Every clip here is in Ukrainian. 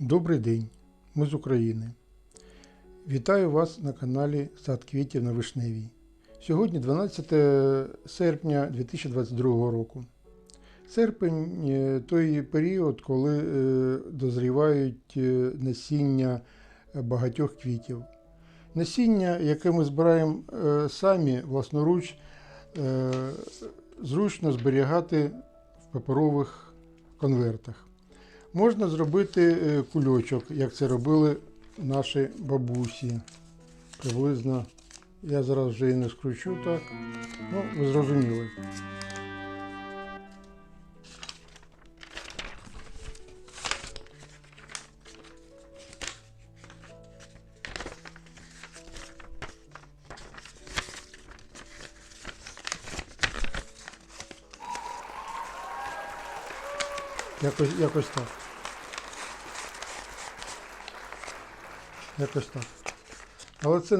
Добрий день, ми з України. Вітаю вас на каналі Сад квітів на Вишневій. Сьогодні 12 серпня 2022 року. Серпень е, той період, коли е, дозрівають е, насіння багатьох квітів. Насіння, яке ми збираємо самі власноруч, зручно зберігати в паперових конвертах. Можна зробити е, кульочок, як це робили наші бабусі. Приблизно, я зараз вже і не скручу так. Ну, ви зрозуміли. Якось, якось так. Якось так. Але це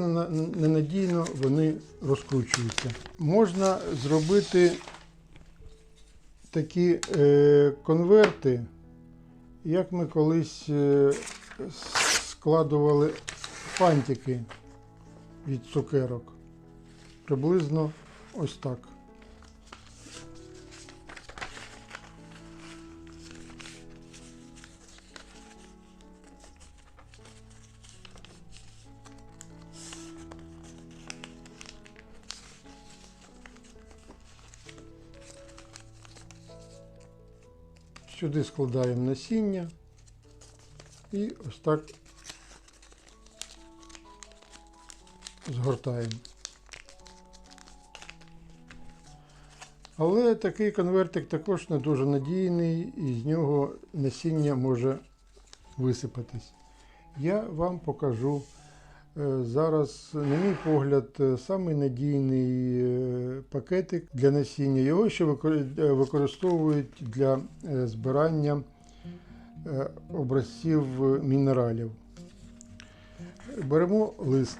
ненадійно, вони розкручуються. Можна зробити такі е, конверти, як ми колись е, складували фантики від цукерок. Приблизно ось так. Сюди складаємо насіння і ось так згортаємо. Але такий конвертик також не дуже надійний і з нього насіння може висипатись. Я вам покажу зараз, на мій погляд, е, самий надійний е, пакетик для насіння. Його ще е, використовують для е, збирання е, образців мінералів. Беремо лист.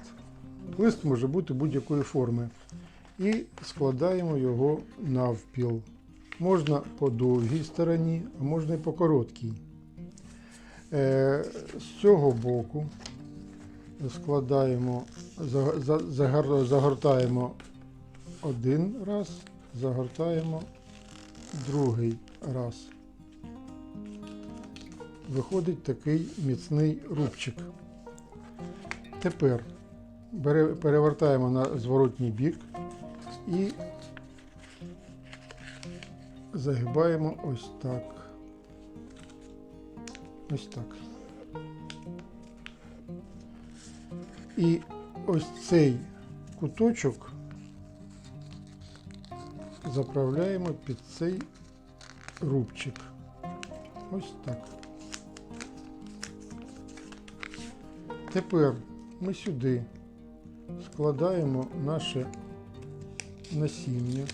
Лист може бути будь-якої форми. І складаємо його навпіл. Можна по довгій стороні, а можна і по короткій. Е, з цього боку складаємо, загортаємо один раз, загортаємо другий раз. Виходить такий міцний рубчик. Тепер перевертаємо на зворотній бік і загибаємо ось так. Ось так. І ось цей куточок заправляємо під цей рубчик. Ось так. Тепер ми сюди складаємо наше насіння.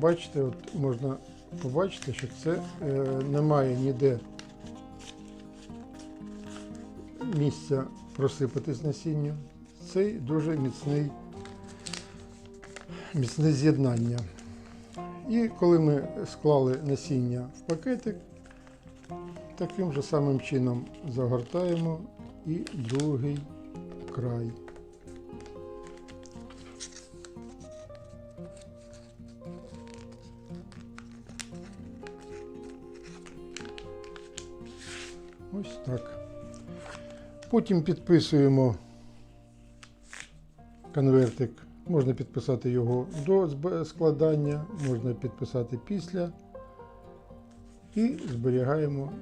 Бачите, от можна побачити, що це е, немає ніде місця просипатись насінню. Це дуже міцний, міцне з'єднання. І коли ми склали насіння в пакетик, таким же самим чином загортаємо і другий край. Ось так. Потім підписуємо конвертик. Можна підписати його до складання, можна підписати після. І зберігаємо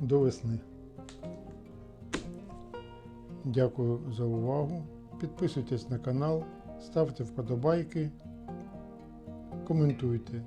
до весни. Дякую за увагу. Підписуйтесь на канал, ставте вподобайки, коментуйте.